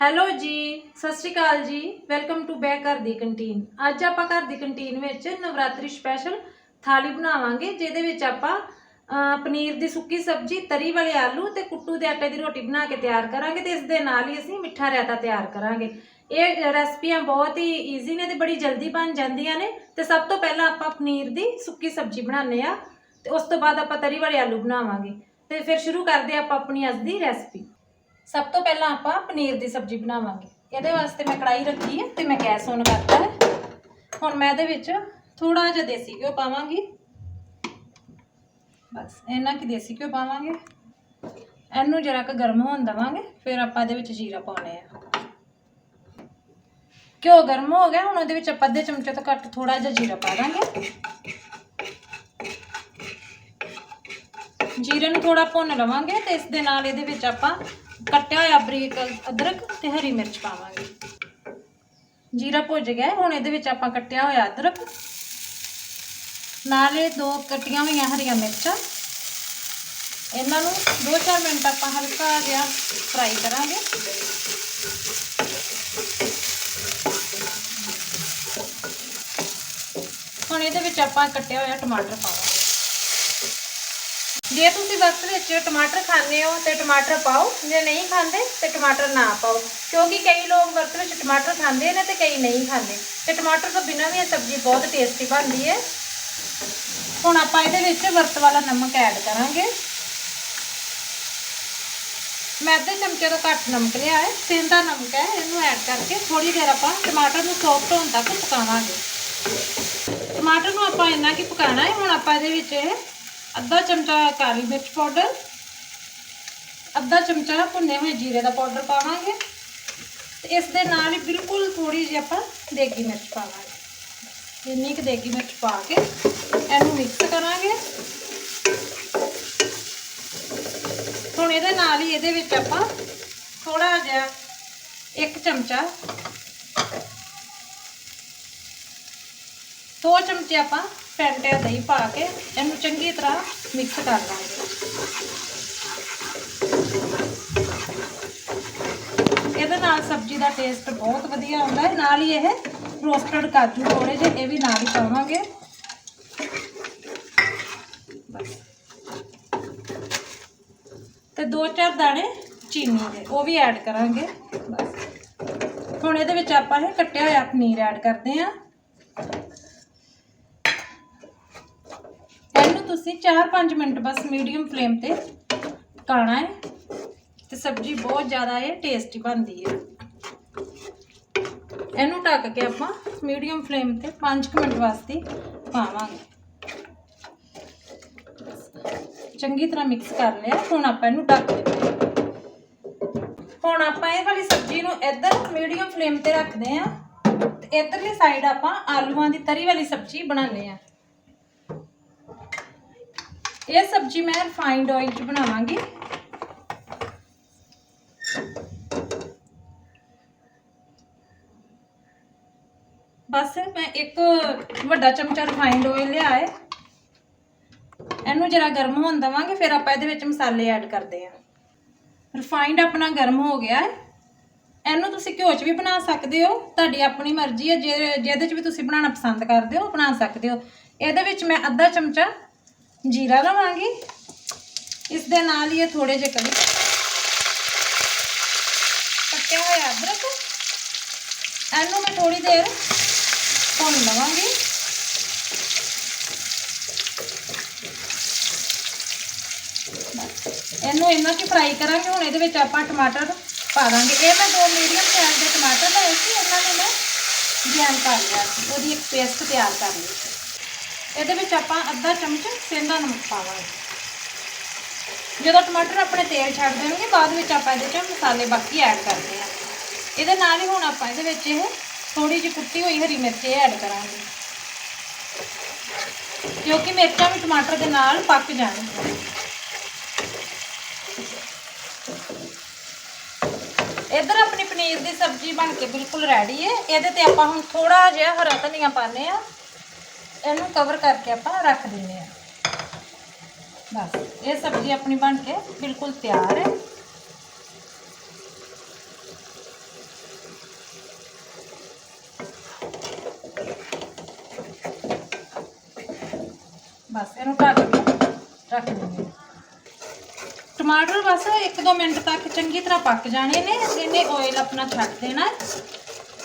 Hello ਜੀ, ਸਤਿ ਸ਼੍ਰੀ ਅਕਾਲ ਜੀ। ਵੈਲਕਮ ਟੂ ਬੈਕ ਘਰ ਦੀ ਕੰਟੀਨ। ਅੱਜ ਆਪਾਂ ਘਰ ਦੀ ਕੰਟੀਨ ਵਿੱਚ ਨਵਰਾਤਰੀ ਸਪੈਸ਼ਲ ਥਾਲੀ ਬਣਾਵਾਂਗੇ, ਜਿਹਦੇ ਵਿੱਚ ਆਪਾਂ ਪਨੀਰ ਦੀ ਸੁੱਕੀ ਸਬਜ਼ੀ, ਤਰੀ ਵਾਲੇ ਆਲੂ ਤੇ ਕੁੱਟੂ ਦੇ ਆਟੇ ਦੀ ਰੋਟੀ ਬਣਾ ਕੇ ਤਿਆਰ ਕਰਾਂਗੇ ਤੇ ਇਸ ਦੇ ਨਾਲ ਹੀ ਅਸੀਂ ਮਿੱਠਾ ਰਾਇਤਾ ਤਿਆਰ ਕਰਾਂਗੇ। ਇਹ ਰੈਸਪੀਆਂ ਬਹੁਤ ਹੀ ਈਜ਼ੀ ਨੇ ਤੇ ਬੜੀ ਜਲਦੀ ਬਣ ਜਾਂਦੀਆਂ ਨੇ ਤੇ ਸਭ ਤੋਂ ਪਹਿਲਾਂ ਆਪਾਂ ਪਨੀਰ ਦੀ ਸੁੱਕੀ ਸਬਜ਼ੀ ਬਣਾਉਂਦੇ ਆ ਤੇ ਉਸ ਤੋਂ ਬਾਅਦ ਆਪਾਂ ਤਰੀ ਵਾਲੇ ਆਲੂ ਬਣਾਵਾਂਗੇ। ਤੇ ਫਿਰ ਸ਼ੁਰੂ ਕਰਦੇ ਆਪਾਂ ਆਪਣੀ ਅੱਜ ਦੀ ਰੈਸਪੀ। ਸਭ ਤੋਂ ਪਹਿਲਾਂ ਆਪਾਂ ਪਨੀਰ ਦੀ ਸਬਜ਼ੀ ਬਣਾਵਾਂਗੇ। ਇਹਦੇ ਵਾਸਤੇ ਮੈਂ ਕੜਾਈ ਰੱਖੀ ਹੈ ਤੇ ਮੈਂ ਗੈਸ ਔਨ ਕਰਤਾ ਹੈ। ਹੁਣ ਮੈਂ ਇਹਦੇ ਵਿੱਚ ਥੋੜਾ ਜਿਹਾ ਦੇਸੀ ਘਿਓ ਪਾਵਾਂਗੀ। ਬਸ, ਇੰਨਾ ਕਿ ਦੇਸੀ ਘਿਓ ਪਾਵਾਂਗੇ। ਇਹਨੂੰ ਜਰਾ ਕੁ ਗਰਮ ਹੋਣ ਦਵਾਂਗੇ, ਫਿਰ ਆਪਾਂ ਇਹਦੇ ਵਿੱਚ ਜੀਰਾ ਪਾਉਣੇ ਆ। ਘਿਓ ਗਰਮ ਹੋ ਗਿਆ, ਹੁਣ ਉਹਦੇ ਵਿੱਚ ਆਪਾਂ ਅੱਧੇ ਚਮਚੇ ਤੋਂ ਘੱਟ ਥੋੜਾ ਜਿਹਾ ਜੀਰਾ ਪਾ ਦਾਂਗੇ। ਜੀਰੇ ਨੂੰ ਥੋੜਾ ਭੁੰਨ ਲਵਾਂਗੇ ਤੇ ਇਸ ਦੇ ਨਾਲ ਇਹਦੇ ਵਿੱਚ ਆਪਾਂ ਕੱਟਿਆ ਹੋਇਆ ਬਰੀਕ ਅਦਰਕ ਤੇ ਹਰੀ ਮਿਰਚ ਪਾਵਾਂਗੇ। ਜੀਰਾ ਭੁੱਜ ਗਿਆ ਹੁਣ ਇਹਦੇ ਵਿੱਚ ਆਪਾਂ ਕੱਟਿਆ ਹੋਇਆ ਅਦਰਕ। ਨਾਲੇ ਦੋ ਕੱਟੀਆਂ ਹੋਈਆਂ ਹਰੀਆਂ ਮਿਰਚਾਂ। ਇਹਨਾਂ ਨੂੰ 2-4 ਮਿੰਟ ਆਪਾਂ ਹਲਕਾ ਜਿਹਾ ਫਰਾਈ ਕਰਾਂਗੇ। ਹੁਣ ਇਹਦੇ ਵਿੱਚ ਆਪਾਂ ਕੱਟਿਆ ਹੋਇਆ ਟਮਾਟਰ ਪਾਵਾਂਗੇ। ਜੇ ਤੁਸੀਂ ਵਕਤ ਵਿੱਚ ਟਮਾਟਰ ਖਾਂਦੇ ਹੋ ਤੇ ਟਮਾਟਰ ਪਾਓ, ਜੇ ਨਹੀਂ ਖਾਂਦੇ ਤੇ ਟਮਾਟਰ ਨਾ ਪਾਓ। ਕਿਉਂਕਿ ਕਈ ਲੋਕ ਵਕਤ ਵਿੱਚ ਟਮਾਟਰ ਖਾਂਦੇ ਨੇ ਤੇ ਕਈ ਨਹੀਂ ਖਾਂਦੇ। ਤੇ ਟਮਾਟਰ ਤੋਂ ਬਿਨਾਂ ਵੀ ਇਹ ਸਬਜ਼ੀ ਬਹੁਤ ਟੇਸਟੀ ਬਣਦੀ ਹੈ। ਹੁਣ ਆਪਾਂ ਇਹਦੇ ਵਿੱਚ ਵਰਤ ਵਾਲਾ ਨਮਕ ਐਡ ਕਰਾਂਗੇ। ਮੈਂ ਅੱਧੇ ਚਮਚੇ ਤੋਂ ਘੱਟ ਨਮਕ ਲਿਆ ਹੈ। ਸਿੰਦਾ ਨਮਕ ਹੈ, ਇਹਨੂੰ ਐਡ ਕਰਕੇ ਥੋੜੀ ਦੇਰ ਆਪਾਂ ਟਮਾਟਰ ਨੂੰ ਸੌਫਟ ਹੋਣ ਤੱਕ ਪਕਾਵਾਂਗੇ। ਟਮਾਟਰ ਨੂੰ ਆਪਾਂ ਇੰਨਾ ਕਿ ਪਕਾਣਾ ਹੈ, ਹੁਣ ਆਪਾਂ ਇਹਦੇ ਵਿੱਚ ਇਹ ਅੱਧਾ ਚਮਚਾ ਕਾਲੀ ਮਿਰਚ ਪਾਊਡਰ, ਅੱਧਾ ਚਮਚਾ ਭੁੰਨੇ ਹੋਏ ਜੀਰੇ ਦਾ ਪਾਊਡਰ ਪਾਵਾਂਗੇ ਤੇ ਇਸ ਦੇ ਨਾਲ ਹੀ ਬਿਲਕੁਲ ਥੋੜੀ ਜਿਹੀ ਆਪਾਂ ਦੇਗੀ ਮਿਰਚ ਪਾਵਾਂਗੇ। ਇੰਨੀ ਕੁ ਦੇਗੀ ਮਿਰਚ ਪਾ ਕੇ ਇਹਨੂੰ ਮਿਕਸ ਕਰਾਂਗੇ। ਹੁਣ ਇਹਦੇ ਨਾਲ ਹੀ ਇਹਦੇ ਵਿੱਚ ਆਪਾਂ ਥੋੜਾ ਜਿਹਾ ਇੱਕ ਚਮਚਾ ਦੋ ਚਮਚੇ ਆਪਾਂ ਪੈਂਟਿਆ ਦਹੀਂ ਪਾ ਕੇ ਇਹਨੂੰ ਚੰਗੀ ਤਰ੍ਹਾਂ ਮਿਕਸ ਕਰ ਲਾਂਗੇ। ਇਹਦੇ ਨਾਲ ਸਬਜ਼ੀ ਦਾ ਟੇਸਟ ਬਹੁਤ ਵਧੀਆ ਆਉਂਦਾ ਹੈ। ਨਾਲ ਹੀ ਇਹ ਰੋਸਟਡ ਕਾਜੂ ਥੋੜੇ ਜਿਹੇ ਇਹ ਵੀ ਨਾਲ ਹੀ ਪਾਵਾਂਗੇ। ਬਸ। ਤੇ ਦੋ ਚਾਰ ਦਾਣੇ ਚੀਨੀ ਦੇ, ਉਹ ਵੀ ਐਡ ਕਰਾਂਗੇ। ਬਸ। ਹੁਣ ਇਹਦੇ ਵਿੱਚ ਆਪਾਂ ਇਹ ਕੱਟਿਆ ਹੋਇਆ ਪਨੀਰ ਐਡ ਕਰਦੇ ਆਂ ਇਹਨੂੰ ਤੁਸੀਂ 4-5 ਮਿੰਟ ਬਸ ਮੀਡੀਅਮ ਫਲੇਮ ਤੇ ਪਕਾਉਣਾ ਹੈ ਤੇ ਸਬਜ਼ੀ ਬਹੁਤ ਜ਼ਿਆਦਾ ਇਹ ਟੇਸਟੀ ਬਣਦੀ ਹੈ। ਇਹਨੂੰ ਢੱਕ ਕੇ ਆਪਾਂ ਮੀਡੀਅਮ ਫਲੇਮ ਤੇ 5 ਮਿੰਟ ਵਾਸਤੇ ਪਾਵਾਂਗੇ। ਚੰਗੀ ਤਰ੍ਹਾਂ ਮਿਕਸ ਕਰ ਲਿਆ, ਹੁਣ ਆਪਾਂ ਇਹਨੂੰ ਢੱਕ ਦਿੰਦੇ ਹੁਣ ਆਪਾਂ ਇਹ ਵਾਲੀ ਸਬਜ਼ੀ ਨੂੰ ਇੱਧਰ ਮੀਡੀਅਮ ਫਲੇਮ ਤੇ ਰੱਖਦੇ ਆਂ ਤੇ ਇੱਧਰਲੀ ਸਾਈਡ ਆਪਾਂ ਆਲੂਆਂ ਦੀ ਤਰੀ ਵਾਲੀ ਸਬਜ਼ੀ ਬਣਾਉਂਦੇ ਆਂ ਇਹ ਸਬਜ਼ੀ ਮੈਂ ਰਿਫਾਈਨਡ ਆਇਲ 'ਚ ਬਣਾਵਾਂਗੀ। ਬਸ ਮੈਂ ਇੱਕ ਵੱਡਾ ਚਮਚਾ ਰਿਫਾਈਨਡ ਆਇਲ ਲਿਆ ਹੈ ਇਹਨੂੰ ਜਰਾ ਗਰਮ ਹੋਣ ਦਵਾਂਗੇ, ਫਿਰ ਆਪਾਂ ਇਹਦੇ ਵਿੱਚ ਮਸਾਲੇ ਐਡ ਕਰਦੇ ਹਾਂ। ਰਿਫਾਈਨਡ ਆਪਣਾ ਗਰਮ ਹੋ ਗਿਆ ਹੈ। ਇਹਨੂੰ ਤੁਸੀਂ ਘਿਓ 'ਚ ਵੀ ਬਣਾ ਸਕਦੇ ਹੋ। ਤੁਹਾਡੀ ਆਪਣੀ ਮਰਜ਼ੀ ਹੈ, ਜੇ ਜਿਹਦੇ 'ਚ ਵੀ ਤੁਸੀਂ ਬਣਾਉਣਾ ਪਸੰਦ ਕਰਦੇ ਹੋ ਬਣਾ ਸਕਦੇ ਹੋ। ਇਹਦੇ ਵਿੱਚ ਮੈਂ ਅੱਧਾ ਚਮਚਾ ਜੀਰਾ ਲਵਾਂਗੀ ਇਸ ਦੇ ਨਾਲ ਹੀ ਇਹ ਥੋੜੇ ਜਿਹੇ ਕੜੀ। ਕੱਟਿਆ ਹੋਇਆ ਅਦਰਕ। ਇਹਨੂੰ ਮੈਂ ਥੋੜੀ ਦੇਰ ਭੁੰਨ ਲਵਾਂਗੀ। ਇਹਨੂੰ ਇੰਨਾ ਕਿ ਫਰਾਈ ਕਰਾਂਗੇ, ਹੁਣ ਇਹਦੇ ਵਿੱਚ ਆਪਾਂ ਟਮਾਟਰ ਪਾ ਦਾਂਗੇ। ਇਹ ਮੈਂ ਦੋ ਮੀਡੀਅਮ ਸਾਈਜ਼ ਦੇ ਟਮਾਟਰ ਲਏ ਸੀ, ਇਹਨਾਂ ਨੂੰ ਮੈਂ ਜੈਮ ਕਰ ਲਿਆ ਸੀ। ਉਹਦੀ ਇੱਕ ਪੇਸਟ ਤਿਆਰ ਕਰ ਲਈ ਸੀ। ਇਹਦੇ ਵਿੱਚ ਆਪਾਂ ਅੱਧਾ ਚਮਚ ਸੇਂਦਾ ਨਮਕ ਪਾਵਾਂਗੇ। ਜਦੋਂ ਟਮਾਟਰ ਆਪਣੇ ਤੇਲ ਛੱਡ ਦੇਣਗੇ, ਬਾਅਦ ਵਿੱਚ ਆਪਾਂ ਇਹਦੇ 'ਚ ਮਸਾਲੇ ਬਾਕੀ ਐਡ ਕਰਦੇ ਹਾਂ। ਇਹਦੇ ਨਾਲ ਹੀ ਹੁਣ ਆਪਾਂ ਇਹਦੇ ਵਿੱਚ ਇਹ ਥੋੜੀ ਜਿਹੀ ਕੁੱਟੀ ਹੋਈ ਹਰੀ ਮਿਰਚ ਐਡ ਕਰਾਂਗੇ। ਕਿਉਂਕਿ ਮਿਰਚਾਂ ਵੀ ਟਮਾਟਰ ਦੇ ਨਾਲ ਪੱਕ ਜਾਣਗੀਆਂ। ਇੱਧਰ ਆਪਣੀ ਪਨੀਰ ਦੀ ਸਬਜ਼ੀ ਬਣ ਕੇ ਬਿਲਕੁਲ ਰੈਡੀ ਹੈ ਇਹਦੇ ਤੇ ਆਪਾਂ ਹੁਣ ਥੋੜਾ ਜਿਹਾ ਹਰਾ ਧਨੀਆ ਪਾਣੇ ਆ इन कवर करके आप रख दें बस ये सब्ज़ी अपनी बन के बिल्कुल तैयार है बस इन रख देंगे टमाटर बस एक दो मिनट तक चंकी तरह पक जाने ने इन्हें ऑयल अपना छक देना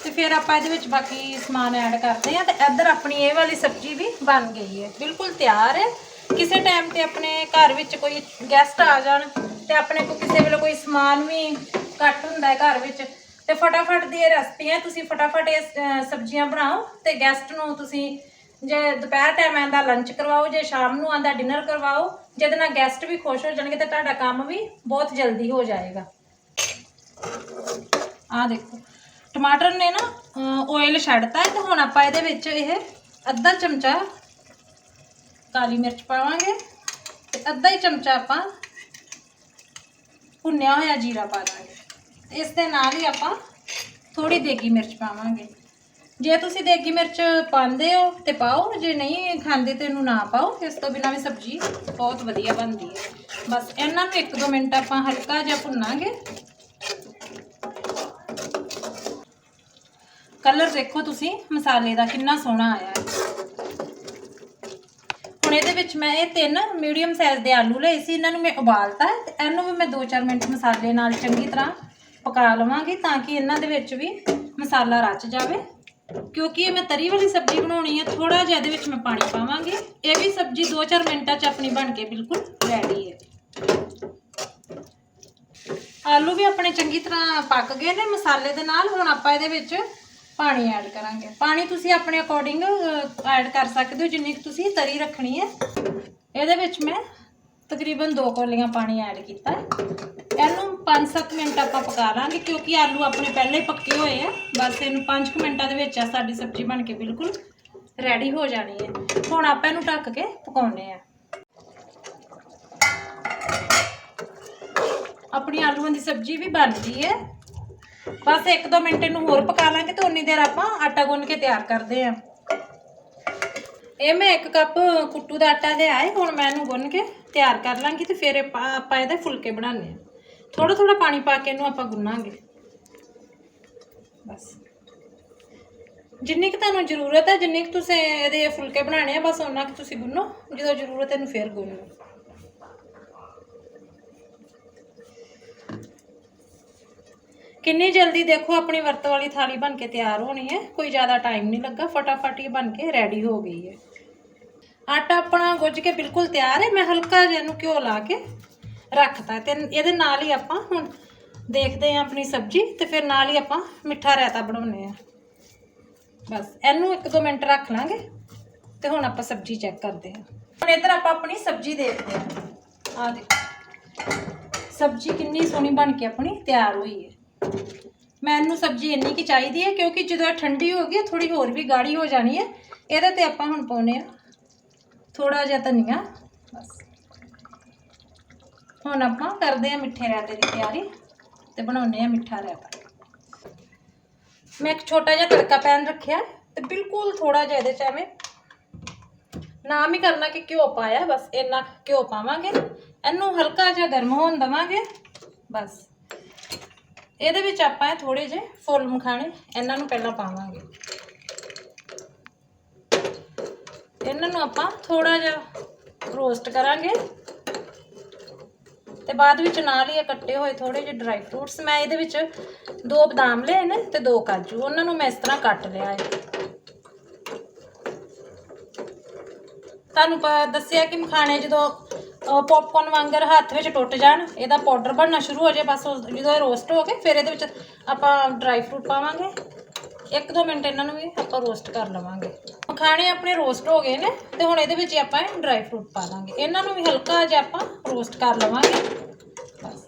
ਤੇ ਫਿਰ ਆਪਾਂ ਇਹਦੇ ਵਿੱਚ ਬਾਕੀ ਸਮਾਨ ਐਡ ਕਰਦੇ ਹਾਂ ਤੇ ਇੱਧਰ ਆਪਣੀ ਇਹ ਵਾਲੀ ਸਬਜ਼ੀ ਵੀ ਬਣ ਗਈ ਹੈ। ਬਿਲਕੁਲ ਤਿਆਰ ਹੈ। ਕਿਸੇ ਟਾਈਮ ਤੇ ਆਪਣੇ ਘਰ ਵਿੱਚ ਕੋਈ ਗੈਸਟ ਆ ਜਾਣ ਤੇ ਆਪਣੇ ਕੋਲ ਕਿਸੇ ਵੇਲੇ ਕੋਈ ਸਮਾਨ ਵੀ ਘੱਟ ਹੁੰਦਾ ਹੈ ਘਰ ਵਿੱਚ, ਤੇ ਫਟਾਫਟ ਦੀ ਇਹ ਰੈਸਪੀ ਹੈ। ਤੁਸੀਂ ਫਟਾਫਟ ਇਹ ਸਬਜ਼ੀਆਂ ਬਣਾਓ ਤੇ ਗੈਸਟ ਨੂੰ ਤੁਸੀਂ ਜੇ ਦੁਪਹਿਰ ਟਾਈਮ ਆਂਦਾ ਲੰਚ ਕਰਵਾਓ, ਜੇ ਸ਼ਾਮ ਨੂੰ ਆਂਦਾ ਡਿਨਰ ਕਰਵਾਓ, ਜਿਹਦੇ ਨਾਲ ਗੈਸਟ ਵੀ ਖੁਸ਼ ਹੋ ਜਾਣਗੇ ਤੇ ਤੁਹਾਡਾ ਕੰਮ ਵੀ ਬਹੁਤ ਜਲਦੀ ਹੋ ਜਾਏਗਾ। ਆ ਦੇਖੋ। ਟਮਾਟਰ ਨੇ ਨਾ ਆਇਲ ਛੱਡਤਾ ਹੈ ਤੇ ਹੁਣ ਆਪਾਂ ਇਹਦੇ ਵਿੱਚ ਇਹ ਅੱਧਾ ਚਮਚਾ ਕਾਲੀ ਮਿਰਚ ਪਾਵਾਂਗੇ ਤੇ ਅੱਧਾ ਹੀ ਚਮਚਾ ਆਪਾਂ ਭੁੰਨਿਆ ਹੋਇਆ ਜੀਰਾ ਪਾ ਦਾਂਗੇ। ਇਸ ਦੇ ਨਾਲ ਹੀ ਆਪਾਂ ਥੋੜੀ ਦੇਗੀ ਮਿਰਚ ਪਾਵਾਂਗੇ। ਜੇ ਤੁਸੀਂ ਦੇਗੀ ਮਿਰਚ ਪਾਉਂਦੇ ਹੋ ਤੇ ਪਾਓ, ਜੇ ਨਹੀਂ ਖਾਂਦੇ ਤੇ ਇਹਨੂੰ ਨਾ ਪਾਓ, ਇਸ ਤੋਂ ਬਿਨਾਂ ਵੀ ਸਬਜ਼ੀ ਬਹੁਤ ਵਧੀਆ ਬਣਦੀ ਹੈ। ਬਸ ਇਹਨਾਂ ਨੂੰ 1-2 ਮਿੰਟ ਆਪਾਂ ਹਲਕਾ ਜਿਹਾ ਭੁੰਨਾਂਗੇ। ਕਲਰ ਦੇਖੋ ਤੁਸੀਂ, ਮਸਾਲੇ ਦਾ ਕਿੰਨਾ ਸੋਹਣਾ ਆਇਆ ਹੈ। ਹੁਣ ਇਹਦੇ ਵਿੱਚ ਮੈਂ ਇਹ ਤਿੰਨ ਮੀਡੀਅਮ ਸਾਈਜ਼ ਦੇ ਆਲੂ ਲਏ ਸੀ, ਇਹਨਾਂ ਨੂੰ ਮੈਂ ਉਬਾਲਤਾ ਤੇ ਇਹਨੂੰ ਵੀ ਮੈਂ 2-4 ਮਿੰਟ ਮਸਾਲੇ ਨਾਲ ਚੰਗੀ ਤਰ੍ਹਾਂ ਪਕਾ ਲਵਾਂਗੀ ਤਾਂ ਕਿ ਇਹਨਾਂ ਦੇ ਵਿੱਚ ਵੀ ਮਸਾਲਾ ਰਚ ਜਾਵੇ। ਕਿਉਂਕਿ ਇਹ ਮੈਂ ਤਰੀ ਵਾਲੀ ਸਬਜ਼ੀ ਬਣਾਉਣੀ ਹੈ ਥੋੜਾ ਜਿਹਾ ਇਹਦੇ ਵਿੱਚ ਮੈਂ ਪਾਣੀ ਪਾਵਾਂਗੀ। ਇਹ ਵੀ ਸਬਜ਼ੀ 2-4 ਮਿੰਟਾਂ 'ਚ ਆਪਣੀ ਬਣ ਕੇ ਬਿਲਕੁਲ ਰੈਡੀ ਹੈ। ਆਲੂ ਵੀ ਆਪਣੇ ਚੰਗੀ ਤਰ੍ਹਾਂ ਪੱਕ ਗਏ ਨੇ ਮਸਾਲੇ ਦੇ ਨਾਲ, ਹੁਣ ਆਪਾਂ ਇਹਦੇ ਵਿੱਚ ਪਾਣੀ ਐਡ ਕਰਾਂਗੇ। ਪਾਣੀ ਤੁਸੀਂ ਆਪਣੇ ਅਕੋਰਡਿੰਗ ਐਡ ਕਰ ਸਕਦੇ ਹੋ, ਜਿੰਨੀ ਕੁ ਤੁਸੀਂ ਤਰੀ ਰੱਖਣੀ ਹੈ। ਇਹਦੇ ਵਿੱਚ ਮੈਂ ਤਕਰੀਬਨ 2 ਕੋਲੀਆਂ ਪਾਣੀ ਐਡ ਕੀਤਾ ਇਹਨੂੰ 5-7 ਮਿੰਟ ਆਪਾਂ ਪਕਾ ਲਾਂਗੇ, ਕਿਉਂਕਿ ਆਲੂ ਆਪਣੇ ਪਹਿਲਾਂ ਹੀ ਪੱਕੇ ਹੋਏ ਆ। ਬਸ ਇਹਨੂੰ 5 ਮਿੰਟਾਂ ਦੇ ਵਿੱਚ ਆ, ਸਾਡੀ ਸਬਜ਼ੀ ਬਣ ਕੇ ਬਿਲਕੁਲ ਰੈਡੀ ਹੋ ਜਾਣੀ ਹੈ। ਹੁਣ ਆਪਾਂ ਇਹਨੂੰ ਢੱਕ ਕੇ ਪਕਾਉਣੇ ਆ ਆਪਣੀ ਆਲੂਆਂ ਦੀ ਸਬਜ਼ੀ ਵੀ ਬਣ ਗਈ ਹੈ। ਬਸ 1-2 ਮਿੰਟ ਇਹਨੂੰ ਹੋਰ ਪਕਾ ਲਾਂਗੇ ਤੇ ਉਨੀ ਦੇਰ ਆਪਾਂ ਆਟਾ ਗੁੰਨ ਕੇ ਤਿਆਰ ਕਰਦੇ ਆਂ। ਇਹ ਮੈਂ 1 ਕੱਪ ਕੁੱਟੂ ਦਾ ਆਟਾ ਲਿਆ ਹੈ ਹੁਣ ਮੈਂ ਇਹਨੂੰ ਗੁੰਨ ਕੇ ਤਿਆਰ ਕਰ ਲਾਂਗੀ ਤੇ ਫਿਰ ਆਪਾਂ ਇਹਦੇ ਫੁਲਕੇ ਬਣਾਉਂਦੇ ਆ। ਥੋੜਾ ਥੋੜਾ ਪਾਣੀ ਪਾ ਕੇ ਇਹਨੂੰ ਆਪਾਂ ਗੁੰਨਾਂਗੇ। ਬਸ। ਜਿੰਨੀ ਕੁ ਤੁਹਾਨੂੰ ਜ਼ਰੂਰਤ ਹੈ, ਜਿੰਨੀ ਕੁ ਤੁਸੀਂ ਇਹਦੇ ਫੁਲਕੇ ਬਣਾਉਣੇ ਆ, ਬਸ ਉਹਨਾਂ ਕੁ ਤੁਸੀਂ ਗੁੰਨੋ। ਜਦੋਂ ਜ਼ਰੂਰਤ ਇਹਨੂੰ ਫਿਰ ਗੁੰਨ। ਕਿੰਨੀ ਜਲਦੀ ਦੇਖੋ ਆਪਣੀ ਵਰਤ ਵਾਲੀ ਥਾਲੀ ਬਣ ਕੇ ਤਿਆਰ ਹੋਣੀ ਹੈ। ਕੋਈ ਜ਼ਿਆਦਾ ਟਾਈਮ ਨਹੀਂ ਲੱਗਾ, ਫਟਾਫਟ ਹੀ ਬਣ ਕੇ ਰੈਡੀ ਹੋ ਗਈ ਹੈ। ਆਟਾ ਆਪਣਾ ਗੁੱਝ ਕੇ ਬਿਲਕੁਲ ਤਿਆਰ ਹੈ। ਮੈਂ ਹਲਕਾ ਜਿਹਾ ਇਹਨੂੰ ਘਿਓ ਲਾ ਕੇ ਰੱਖਤਾ। ਤੇ ਇਹਦੇ ਨਾਲ ਹੀ ਆਪਾਂ ਹੁਣ ਦੇਖਦੇ ਹਾਂ ਆਪਣੀ ਸਬਜ਼ੀ ਤੇ ਫਿਰ ਨਾਲ ਹੀ ਆਪਾਂ ਮਿੱਠਾ ਰਾਇਤਾ ਬਣਾਉਨੇ ਆ ਬਸ, ਇਹਨੂੰ 1-2 ਮਿੰਟ ਰੱਖ ਲਾਂਗੇ ਤੇ ਹੁਣ ਆਪਾਂ ਸਬਜ਼ੀ ਚੈੱਕ ਕਰਦੇ ਹਾਂ। ਹੁਣ ਇੱਧਰ ਆਪਾਂ ਆਪਣੀ ਸਬਜ਼ੀ ਦੇਖਦੇ ਹਾਂ। ਆ ਦੇਖੋ। ਸਬਜ਼ੀ ਕਿੰਨੀ ਸੋਹਣੀ ਬਣ ਕੇ ਆਪਣੀ ਤਿਆਰ ਹੋਈ ਹੈ। ਮੈਨੂੰ ਸਬਜ਼ੀ ਇੰਨੀ ਕੀ ਚਾਹੀਦੀ ਹੈ ਕਿਉਂਕਿ ਜਦੋਂ ਇਹ ਠੰਡੀ ਹੋ ਗਈ ਥੋੜੀ ਹੋਰ ਵੀ ਗਾੜੀ ਹੋ ਜਾਣੀ ਹੈ। ਇਹਦੇ ਤੇ ਆਪਾਂ ਹੁਣ ਪਾਉਨੇ ਆ ਥੋੜਾ ਜਿਹਾ ਧਨੀਆ। ਬਸ। ਹੁਣ ਆਪਾਂ ਕਰਦੇ ਆ ਮਿੱਠੇ ਰਾਇਤੇ ਦੀ ਤਿਆਰੀ ਤੇ ਬਣਾਉਨੇ ਆ ਮਿੱਠਾ ਰਾਇਤਾ। ਮੈਂ ਇੱਕ ਛੋਟਾ ਜਿਹਾ ਤੜਕਾ ਪੈਨ ਰੱਖਿਆ ਤੇ ਬਿਲਕੁਲ ਥੋੜਾ ਜਿਹਾ ਇਹਦੇ ਚ ਐਵੇਂ ਨਾਮ ਹੀ ਕਰਨਾ ਕਿ ਘਿਓ ਪਾਇਆ, ਬਸ ਇੰਨਾ ਕੁ ਘਿਓ ਪਾਵਾਂਗੇ। ਇਹਨੂੰ ਹਲਕਾ ਜਿਹਾ ਗਰਮ ਹੋਣ ਦਵਾਂਗੇ। ਬਸ। ਇਹਦੇ ਵਿੱਚ ਆਪਾਂ ਥੋੜੇ ਜਿਹੇ ਫੁੱਲ ਮਖਾਣੇ ਇਹਨਾਂ ਨੂੰ ਪਹਿਲਾਂ ਪਾਵਾਂਗੇ। ਇਹਨਾਂ ਨੂੰ ਆਪਾਂ ਥੋੜਾ ਜਿਹਾ ਰੋਸਟ ਕਰਾਂਗੇ ਤੇ ਬਾਅਦ ਵਿੱਚ ਨਾਲ ਹੀ ਕੱਟੇ ਹੋਏ ਥੋੜੇ ਜਿਹੇ ਡਰਾਈ ਫਰੂਟਸ ਮੈਂ ਇਹਦੇ ਵਿੱਚ ਦੋ ਬਦਾਮ ਲਏ ਨੇ ਤੇ ਦੋ ਕਾਜੂ, ਉਹਨਾਂ ਨੂੰ ਮੈਂ ਇਸ ਤਰ੍ਹਾਂ ਕੱਟ ਲਿਆ ਹੈ ਤੁਹਾਨੂੰ ਦੱਸਿਆ ਕਿ ਮਖਾਣੇ ਜਦੋਂ ਪੌਪਕੌਰਨ ਵਾਂਗਰ ਹੱਥ ਵਿੱਚ ਟੁੱਟ ਜਾਣ, ਇਹਦਾ ਪਾਊਡਰ ਬਣਨਾ ਸ਼ੁਰੂ ਹੋ ਜਾਏ, ਬਸ ਉਸ- ਜਦੋਂ ਇਹ ਰੋਸਟ ਹੋ ਗਏ, ਫਿਰ ਇਹਦੇ ਵਿੱਚ ਆਪਾਂ ਡਰਾਈ ਫਰੂਟ ਪਾਵਾਂਗੇ। ਇੱਕ ਦੋ ਮਿੰਟ ਇਹਨਾਂ ਨੂੰ ਵੀ ਆਪਾਂ ਰੋਸਟ ਕਰ ਲਵਾਂਗੇ। ਮਖਾਣੇ ਆਪਣੇ ਰੋਸਟ ਹੋ ਗਏ ਨੇ, ਤੇ ਹੁਣ ਇਹਦੇ ਵਿੱਚ ਹੀ ਆਪਾਂ ਡਰਾਈ ਫਰੂਟ ਪਾ ਦਾਂਗੇ। ਇਹਨਾਂ ਨੂੰ ਵੀ ਹਲਕਾ ਜਿਹਾ ਆਪਾਂ ਰੋਸਟ ਕਰ ਲਵਾਂਗੇ। ਬਸ।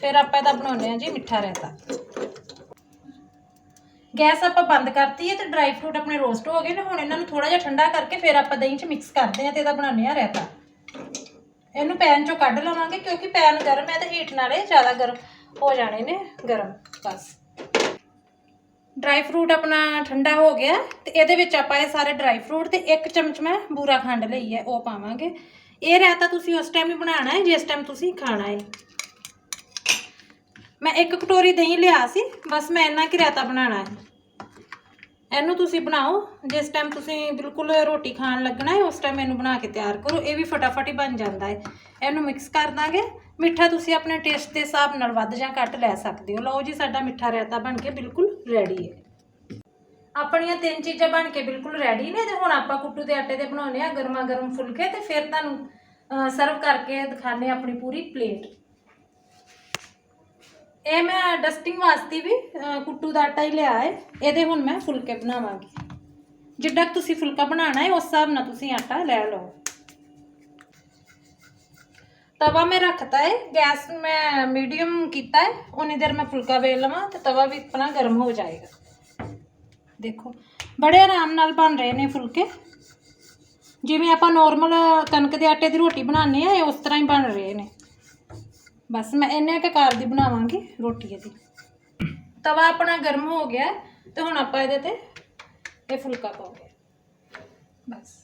ਫਿਰ ਆਪਾਂ ਇਹਦਾ ਬਣਾਉਂਦੇ ਹਾਂ ਜੀ ਮਿੱਠਾ ਰਾਇਤਾ। ਗੈਸ ਆਪਾਂ ਬੰਦ ਕਰਤੀ ਹੈ ਤੇ ਡਰਾਈ ਫਰੂਟ ਆਪਣੇ ਰੋਸਟ ਹੋ ਗਏ ਨੇ, ਹੁਣ ਇਹਨਾਂ ਨੂੰ ਥੋੜਾ ਜਿਹਾ ਠੰਡਾ ਕਰਕੇ ਫਿਰ ਆਪਾਂ ਦਹੀਂ 'ਚ ਮਿਕਸ ਕਰਦੇ ਹਾਂ ਤੇ ਇਹਦਾ ਬਣਾਉਂਦੇ ਹਾਂ ਰਾਇਤਾ। ਇਹਨੂੰ ਪੈਨ 'ਚੋਂ ਕੱਢ ਲਵਾਂਗੇ, ਕਿਉਂਕਿ ਪੈਨ ਗਰਮ ਹੈ ਤੇ ਹੀਟ ਨਾਲੇ ਜ਼ਿਆਦਾ ਗਰਮ ਹੋ ਜਾਣੇ ਨੇ ਗਰਮ, ਬਸ। ਡਰਾਈ ਫਰੂਟ ਆਪਣਾ ਠੰਡਾ ਹੋ ਗਿਆ, ਤੇ ਇਹਦੇ ਵਿੱਚ ਆਪਾਂ ਇਹ ਸਾਰੇ ਡਰਾਈ ਫਰੂਟ ਤੇ ਇੱਕ ਚਮਚ ਮੈਂ ਬੂਰਾ ਖੰਡ ਲਈ ਹੈ, ਉਹ ਪਾਵਾਂਗੇ। ਇਹ ਰਾਇਤਾ ਤੁਸੀਂ ਉਸ ਟਾਈਮ ਹੀ ਬਣਾਉਣਾ ਹੈ, ਜਿਸ ਟਾਈਮ ਤੁਸੀਂ ਖਾਣਾ ਹੈ। ਮੈਂ ਇੱਕ ਕਟੋਰੀ ਦਹੀਂ ਲਿਆ ਸੀ, ਬਸ ਮੈਂ ਇੰਨਾ ਕਿ ਰਾਇਤਾ ਬਣਾਉਣਾ ਹੈ। ਇਹਨੂੰ ਤੁਸੀਂ ਬਣਾਓ। ਜਿਸ ਟਾਈਮ ਤੁਸੀਂ ਬਿਲਕੁਲ ਰੋਟੀ ਖਾਣ ਲੱਗਣਾ ਹੈ, ਉਸ ਟਾਈਮ ਇਹਨੂੰ ਬਣਾ ਕੇ ਤਿਆਰ ਕਰੋ। ਇਹ ਵੀ ਫਟਾਫਟ ਹੀ ਬਣ ਜਾਂਦਾ ਹੈ। ਇਹਨੂੰ ਮਿਕਸ ਕਰ ਦਾਂਗੇ। ਮਿੱਠਾ ਤੁਸੀਂ ਆਪਣੇ ਟੇਸਟ ਦੇ ਹਿਸਾਬ ਨਾਲ ਵੱਧ ਜਾਂ ਘੱਟ ਲੈ ਸਕਦੇ ਹੋ। ਲਓ ਜੀ, ਸਾਡਾ ਮਿੱਠਾ ਰਾਇਤਾ ਬਣ ਕੇ ਬਿਲਕੁਲ ਰੈਡੀ ਹੈ। ਆਪਣੀਆਂ ਤਿੰਨ ਚੀਜ਼ਾਂ ਬਣ ਕੇ ਬਿਲਕੁਲ ਰੈਡੀ ਨੇ ਤੇ ਹੁਣ ਆਪਾਂ ਕੁੱਟੂ ਦੇ ਆਟੇ ਦੇ ਬਣਾਉਣੇ ਆ ਗਰਮਾ ਗਰਮ ਫੁਲਕੇ ਤੇ ਫਿਰ ਤੁਹਾਨੂੰ ਸਰਵ ਕਰਕੇ ਦਿਖਾਣੇ ਆਪਣੀ ਪੂਰੀ ਪਲੇਟ ਇਹ ਮੈਂ ਡਸਟਿੰਗ ਵਾਸਤੇ ਵੀ ਅਹ, ਕੁੱਟੂ ਦਾ ਆਟਾ ਹੀ ਲਿਆ ਹੈ। ਇਹਦੇ ਹੁਣ ਮੈਂ ਫੁਲਕੇ ਬਣਾਵਾਂਗੀ। ਜਿੱਡਾ ਕੁ ਤੁਸੀਂ ਫੁਲਕਾ ਬਣਾਉਣਾ ਹੈ ਉਸ ਹਿਸਾਬ ਨਾਲ ਤੁਸੀਂ ਆਟਾ ਲੈ ਲਓ। ਤਵਾ ਮੈਂ ਰੱਖਤਾ ਹੈ ਗੈਸ ਮੈਂ ਮੀਡੀਅਮ ਕੀਤਾ ਹੈ ਉਨੀ ਦੇਰ ਮੈਂ ਫੁਲਕਾ ਵੇਲ ਲਵਾਂ ਤੇ ਤਵਾ ਵੀ ਆਪਣਾ ਗਰਮ ਹੋ ਜਾਏਗਾ। ਦੇਖੋ ਬੜੇ ਆਰਾਮ ਨਾਲ ਬਣ ਰਹੇ ਨੇ ਫੁਲਕੇ। ਜਿਵੇਂ ਆਪਾਂ ਨੋਰਮਲ ਕਣਕ ਦੇ ਆਟੇ ਦੀ ਰੋਟੀ ਬਣਾਉਂਦੇ ਆ ਇਹ ਉਸ ਤਰ੍ਹਾਂ ਹੀ ਬਣ ਰਹੇ ਨੇ। ਬਸ ਮੈਂ ਇੰਨੇ ਕੁ ਆਕਾਰ ਦੀ ਬਣਾਵਾਂਗੀ ਰੋਟੀ ਇਹਦੀ। ਤਵਾ ਆਪਣਾ ਗਰਮ ਹੋ ਗਿਆ ਹੈ, ਤੇ ਹੁਣ ਆਪਾਂ ਇਹਦੇ ਤੇ ਇਹ ਫੁਲਕਾ ਪਾਉਂਗੇ ਬਸ।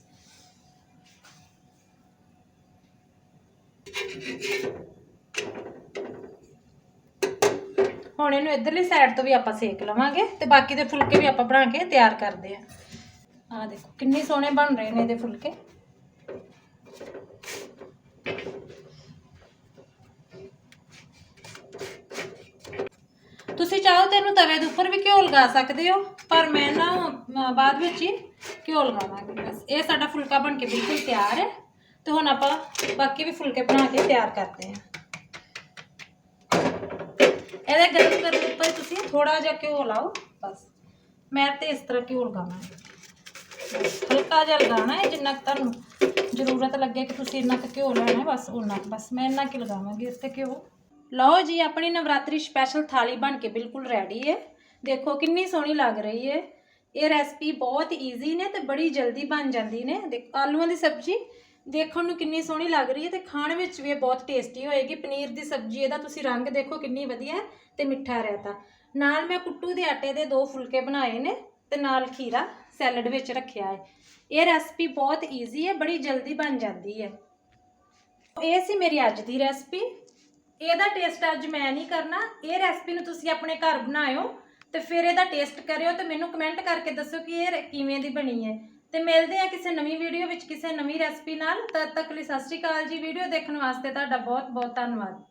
ਹੁਣ ਇਹਨੂੰ ਇਧਰਲੀ ਸਾਈਡ ਤੋਂ ਵੀ ਆਪਾਂ ਸੇਕ ਲਵਾਂਗੇ ਤੇ ਬਾਕੀ ਦੇ ਫੁਲਕੇ ਵੀ ਆਪਾਂ ਬਣਾ ਕੇ ਤਿਆਰ ਕਰਦੇ ਆ ਆਹ ਦੇਖੋ ਕਿੰਨੇ ਸੋਹਣੇ ਬਣ ਰਹੇ ਨੇ ਇਹਦੇ ਫੁਲਕੇ। ਇਹਨੂੰ ਤਵੇ ਦੇ ਉੱਪਰ ਵੀ ਘਿਓ ਲਗਾ ਸਕਦੇ ਹੋ ਪਰ ਮੈਂ ਨਾ ਅਮ, ਬਾਅਦ ਵਿੱਚ ਹੀ ਘਿਓ ਲਗਾਵਾਂਗੀ। ਬਸ ਇਹ ਸਾਡਾ ਫੁਲਕਾ ਬਣ ਕੇ ਬਿਲਕੁਲ ਤਿਆਰ ਹੈ। ਤੇ ਹੁਣ ਆਪਾਂ ਬਾਕੀ ਵੀ ਫੁਲਕੇ ਬਣਾ ਕੇ ਤਿਆਰ ਕਰਦੇ ਹਾਂ। ਇਹਦੇ ਗਰਮ ਕਰਨ ਉੱਪਰ ਤੁਸੀਂ ਥੋੜਾ ਜਿਹਾ ਘਿਓ ਲਾਓ ਬਸ। ਮੈਂ ਤੇ ਇਸ ਤਰ੍ਹਾਂ ਘਿਓ ਲਗਾਵਾਂਗੀ। ਬਸ ਹਲਕਾ ਜਿਹਾ ਲਗਾਉਣਾ ਹੈ ਜਿੰਨਾ ਕੁ ਤੁਹਾਨੂੰ ਜ਼ਰੂਰਤ ਲੱਗੇ ਕਿ ਤੁਸੀਂ ਇੰਨਾ ਕੁ ਘਿਓ ਲੈਣਾ ਹੈ ਬਸ ਉਹਨਾਂ ਕੁ। ਬਸ ਮੈਂ ਇੰਨਾ ਕੁ ਲਗਾਵਾਂਗੀ ਇਸ ਤੇ ਘਿਓ। ਲਓ ਜੀ, ਆਪਣੀ ਨਵਰਾਤਰੀ ਸਪੈਸ਼ਲ ਥਾਲੀ ਬਣ ਕੇ ਬਿਲਕੁਲ ਰੈਡੀ ਹੈ ਦੇਖੋ ਕਿੰਨੀ ਸੋਹਣੀ ਲੱਗ ਰਹੀ ਹੈ ਇਹ ਰੈਸਪੀ ਬਹੁਤ ਈਜ਼ੀ ਨੇ ਤੇ ਬੜੀ ਜਲਦੀ ਬਣ ਜਾਂਦੀ ਨੇ। ਦੇਖ, ਆਲੂਆਂ ਦੀ ਸਬਜ਼ੀ ਦੇਖਣ ਨੂੰ ਕਿੰਨੀ ਸੋਹਣੀ ਲੱਗ ਰਹੀ ਹੈ ਤੇ ਖਾਣ ਵਿੱਚ ਵੀ ਬਹੁਤ ਟੇਸਟੀ ਹੋਏਗੀ। ਪਨੀਰ ਦੀ ਸਬਜ਼ੀ, ਇਹਦਾ ਤੁਸੀਂ ਰੰਗ ਦੇਖੋ ਕਿੰਨੀ ਵਧੀਆ ਹੈ ਤੇ ਮਿੱਠਾ ਰਹਿਤਾ ਨਾਲ ਮੈਂ ਕੁੱਟੂ ਦੇ ਆਟੇ ਦੇ ਦੋ ਫੁਲਕੇ ਬਣਾਏ ਨੇ ਤੇ ਨਾਲ ਖੀਰਾ ਸੈਲਡ ਵਿੱਚ ਰੱਖਿਆ ਹੈ ਇਹ ਰੈਸਪੀ ਬਹੁਤ ਈਜ਼ੀ ਹੈ ਬੜੀ ਜਲਦੀ ਬਣ ਜਾਂਦੀ ਹੈ ਇਹ ਸੀ ਮੇਰੀ ਅੱਜ ਦੀ ਰੈਸਪੀ ਇਹਦਾ ਟੇਸਟ ਅੱਜ ਮੈਂ ਨਹੀਂ ਕਰਨਾ। ਇਹ ਰੈਸਪੀ ਨੂੰ ਤੁਸੀਂ ਆਪਣੇ ਘਰ ਬਣਾਇਓ ਤੇ ਫਿਰ ਇਹਦਾ ਟੇਸਟ ਕਰਿਓ ਤੇ ਮੈਨੂੰ ਕਮੈਂਟ ਕਰਕੇ ਦੱਸੋ ਕਿ ਇਹ ਕਿਵੇਂ ਦੀ ਬਣੀ ਹੈ। ਤੇ ਮਿਲਦੇ ਆ ਕਿਸੇ ਨਵੀਂ ਵੀਡੀਓ ਵਿੱਚ ਕਿਸੇ ਨਵੀਂ ਰੈਸਪੀ ਨਾਲ। ਤਦ ਤੱਕ ਲਈ ਸਤਿ ਸ਼੍ਰੀ ਅਕਾਲ ਜੀ। ਵੀਡੀਓ ਦੇਖਣ ਵਾਸਤੇ ਤੁਹਾਡਾ ਬਹੁਤ ਬਹੁਤ ਧੰਨਵਾਦ।